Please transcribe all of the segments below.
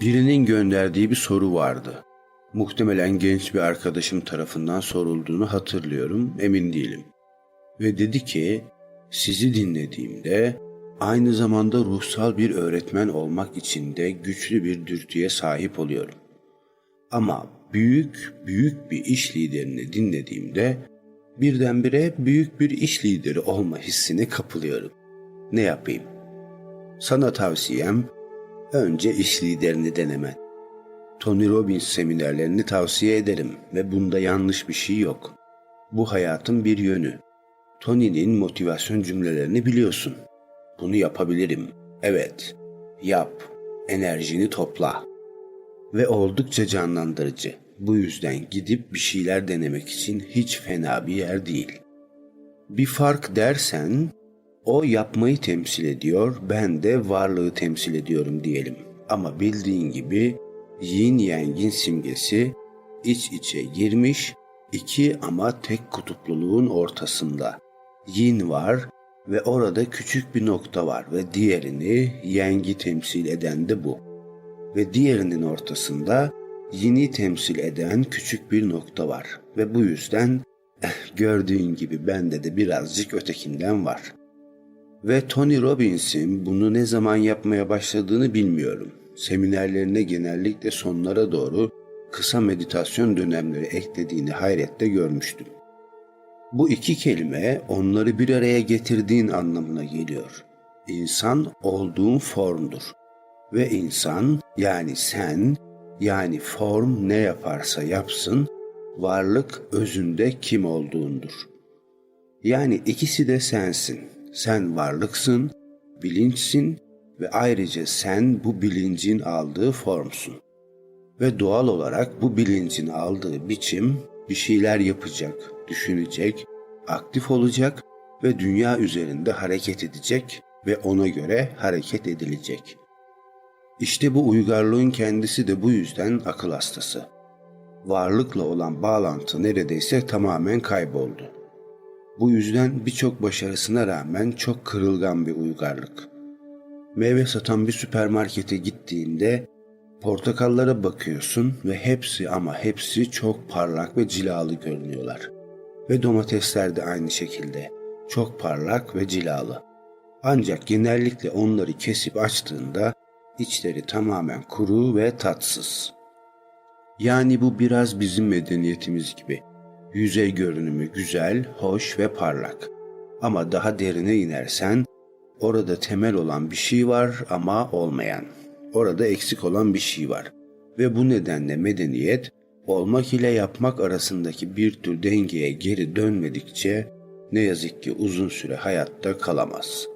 Birinin gönderdiği bir soru vardı. Muhtemelen genç bir arkadaşım tarafından sorulduğunu hatırlıyorum, emin değilim. Ve dedi ki, sizi dinlediğimde aynı zamanda ruhsal bir öğretmen olmak için de güçlü bir dürtüye sahip oluyorum. Ama büyük büyük bir iş liderini dinlediğimde birdenbire büyük bir iş lideri olma hissine kapılıyorum. Ne yapayım? Sana tavsiyem önce iş liderini denemen. Tony Robbins seminerlerini tavsiye ederim ve bunda yanlış bir şey yok. Bu hayatın bir yönü. Tony'nin motivasyon cümlelerini biliyorsun. Bunu yapabilirim. Evet. Yap. Enerjini topla. Ve oldukça canlandırıcı. Bu yüzden gidip bir şeyler denemek için hiç fena bir yer değil. Bir fark dersen o yapmayı temsil ediyor, ben de varlığı temsil ediyorum diyelim. Ama bildiğin gibi yin yangin simgesi iç içe girmiş iki ama tek kutupluluğun ortasında. Yin var ve orada küçük bir nokta var ve diğerini yengi temsil eden de bu. Ve diğerinin ortasında yini temsil eden küçük bir nokta var ve bu yüzden eh, gördüğün gibi bende de birazcık ötekinden var. Ve Tony Robbins'in bunu ne zaman yapmaya başladığını bilmiyorum. Seminerlerine genellikle sonlara doğru kısa meditasyon dönemleri eklediğini hayrette görmüştüm. Bu iki kelime onları bir araya getirdiğin anlamına geliyor. İnsan olduğun formdur. Ve insan yani sen yani form ne yaparsa yapsın varlık özünde kim olduğundur. Yani ikisi de sensin. Sen varlıksın, bilinçsin ve ayrıca sen bu bilincin aldığı formsun. Ve doğal olarak bu bilincin aldığı biçim bir şeyler yapacak, düşünecek, aktif olacak ve dünya üzerinde hareket edecek ve ona göre hareket edilecek. İşte bu uygarlığın kendisi de bu yüzden akıl hastası. Varlıkla olan bağlantı neredeyse tamamen kayboldu. Bu yüzden birçok başarısına rağmen çok kırılgan bir uygarlık. Meyve satan bir süpermarkete gittiğinde portakallara bakıyorsun ve hepsi ama hepsi çok parlak ve cilalı görünüyorlar. Ve domatesler de aynı şekilde çok parlak ve cilalı. Ancak genellikle onları kesip açtığında içleri tamamen kuru ve tatsız. Yani bu biraz bizim medeniyetimiz gibi. Yüzey görünümü güzel, hoş ve parlak. Ama daha derine inersen orada temel olan bir şey var ama olmayan. Orada eksik olan bir şey var. Ve bu nedenle medeniyet olmak ile yapmak arasındaki bir tür dengeye geri dönmedikçe ne yazık ki uzun süre hayatta kalamaz.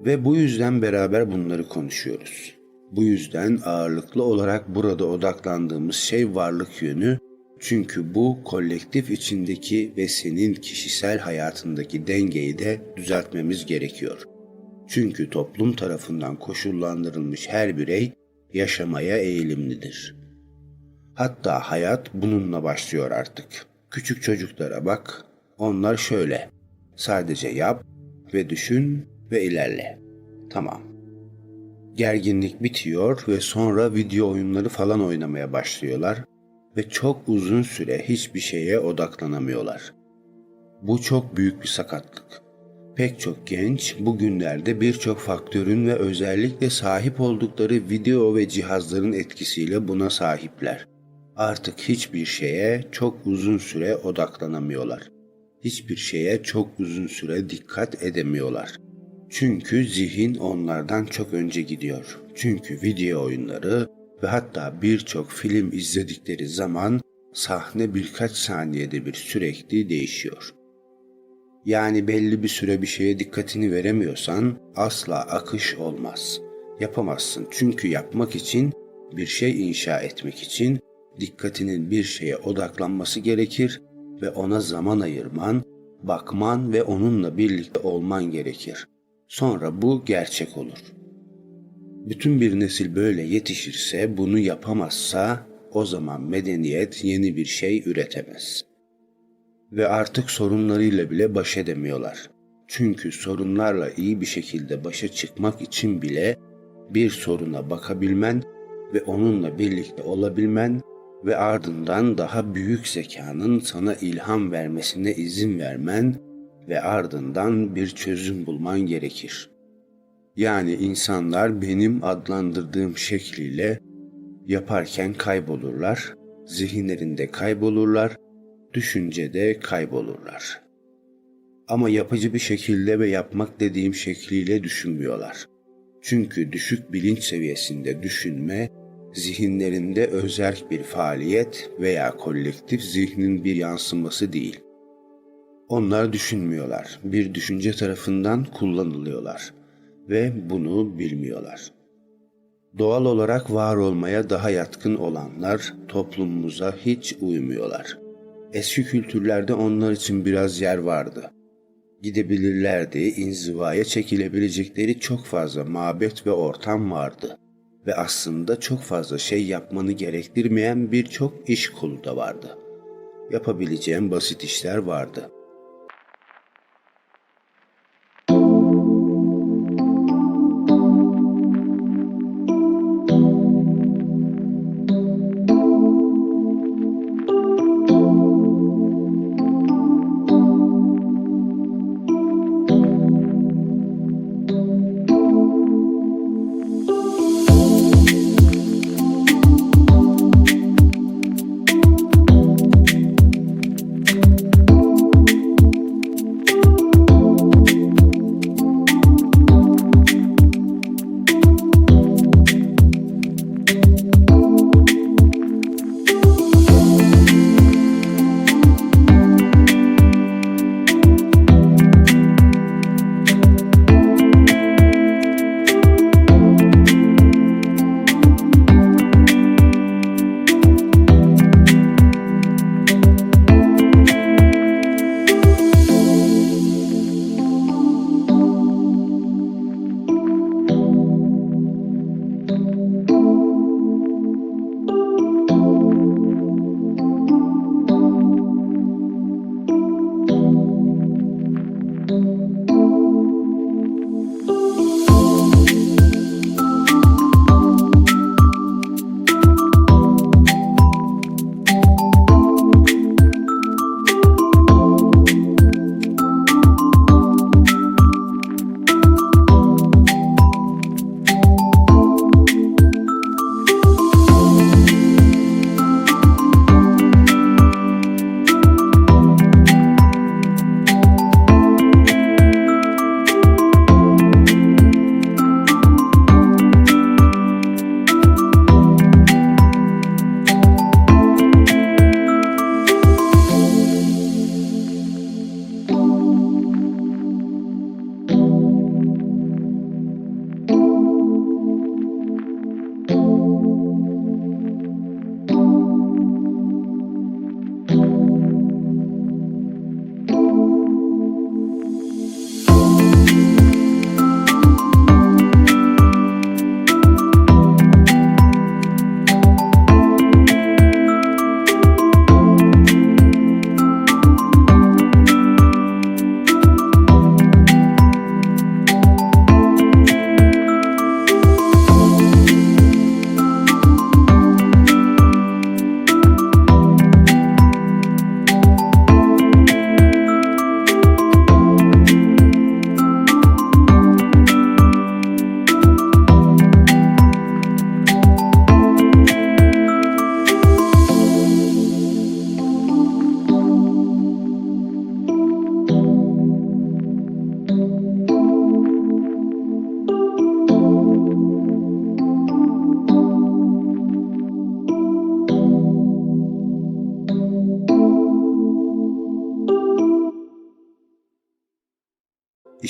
Ve bu yüzden beraber bunları konuşuyoruz. Bu yüzden ağırlıklı olarak burada odaklandığımız şey varlık yönü çünkü bu kolektif içindeki ve senin kişisel hayatındaki dengeyi de düzeltmemiz gerekiyor. Çünkü toplum tarafından koşullandırılmış her birey yaşamaya eğilimlidir. Hatta hayat bununla başlıyor artık. Küçük çocuklara bak, onlar şöyle. Sadece yap ve düşün ve ilerle. Tamam. Gerginlik bitiyor ve sonra video oyunları falan oynamaya başlıyorlar ve çok uzun süre hiçbir şeye odaklanamıyorlar. Bu çok büyük bir sakatlık. Pek çok genç bugünlerde birçok faktörün ve özellikle sahip oldukları video ve cihazların etkisiyle buna sahipler. Artık hiçbir şeye çok uzun süre odaklanamıyorlar. Hiçbir şeye çok uzun süre dikkat edemiyorlar. Çünkü zihin onlardan çok önce gidiyor. Çünkü video oyunları ve hatta birçok film izledikleri zaman sahne birkaç saniyede bir sürekli değişiyor. Yani belli bir süre bir şeye dikkatini veremiyorsan asla akış olmaz. Yapamazsın çünkü yapmak için bir şey inşa etmek için dikkatinin bir şeye odaklanması gerekir ve ona zaman ayırman, bakman ve onunla birlikte olman gerekir. Sonra bu gerçek olur. Bütün bir nesil böyle yetişirse, bunu yapamazsa o zaman medeniyet yeni bir şey üretemez. Ve artık sorunlarıyla bile baş edemiyorlar. Çünkü sorunlarla iyi bir şekilde başa çıkmak için bile bir soruna bakabilmen ve onunla birlikte olabilmen ve ardından daha büyük zekanın sana ilham vermesine izin vermen ve ardından bir çözüm bulman gerekir. Yani insanlar benim adlandırdığım şekliyle yaparken kaybolurlar, zihinlerinde kaybolurlar, düşüncede kaybolurlar. Ama yapıcı bir şekilde ve yapmak dediğim şekliyle düşünmüyorlar. Çünkü düşük bilinç seviyesinde düşünme, zihinlerinde özerk bir faaliyet veya kolektif zihnin bir yansıması değil. Onlar düşünmüyorlar, bir düşünce tarafından kullanılıyorlar ve bunu bilmiyorlar. Doğal olarak var olmaya daha yatkın olanlar toplumumuza hiç uymuyorlar. Eski kültürlerde onlar için biraz yer vardı. Gidebilirlerdi, inzivaya çekilebilecekleri çok fazla mabet ve ortam vardı. Ve aslında çok fazla şey yapmanı gerektirmeyen birçok iş kolu da vardı. Yapabileceğin basit işler vardı.''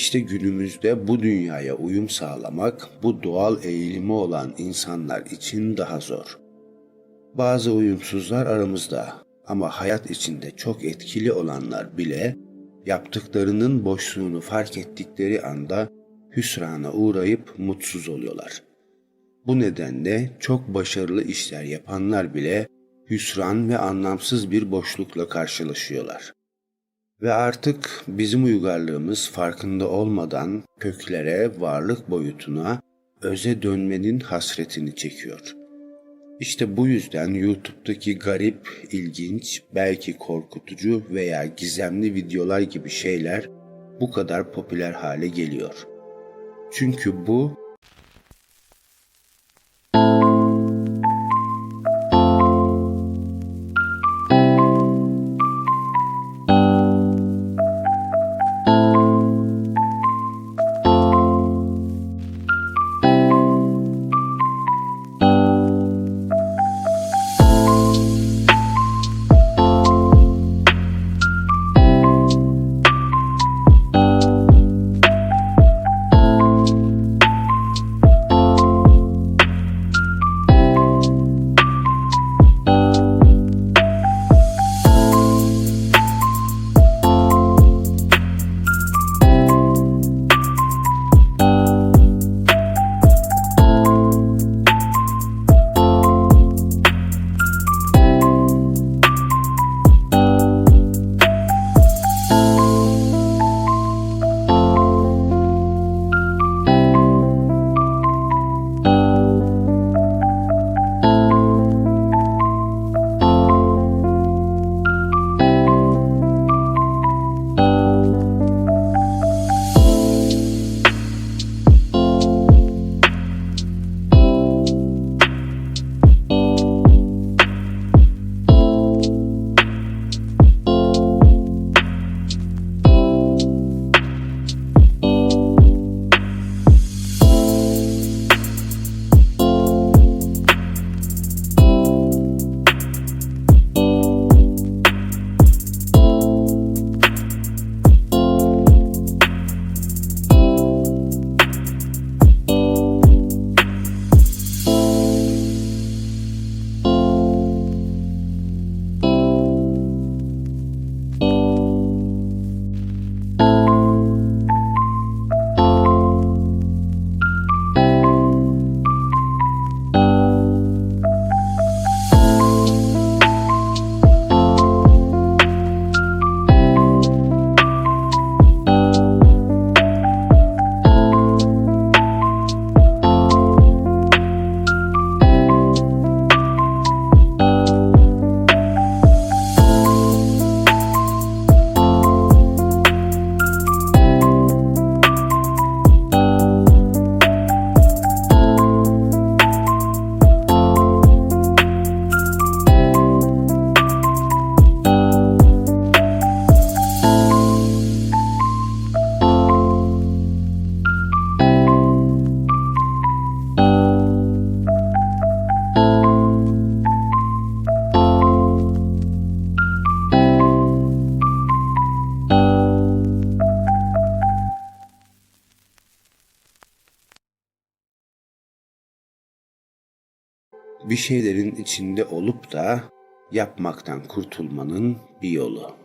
İşte günümüzde bu dünyaya uyum sağlamak bu doğal eğilimi olan insanlar için daha zor. Bazı uyumsuzlar aramızda ama hayat içinde çok etkili olanlar bile yaptıklarının boşluğunu fark ettikleri anda hüsrana uğrayıp mutsuz oluyorlar. Bu nedenle çok başarılı işler yapanlar bile hüsran ve anlamsız bir boşlukla karşılaşıyorlar. Ve artık bizim uygarlığımız farkında olmadan köklere, varlık boyutuna, öze dönmenin hasretini çekiyor. İşte bu yüzden YouTube'daki garip, ilginç, belki korkutucu veya gizemli videolar gibi şeyler bu kadar popüler hale geliyor. Çünkü bu bir şeylerin içinde olup da yapmaktan kurtulmanın bir yolu.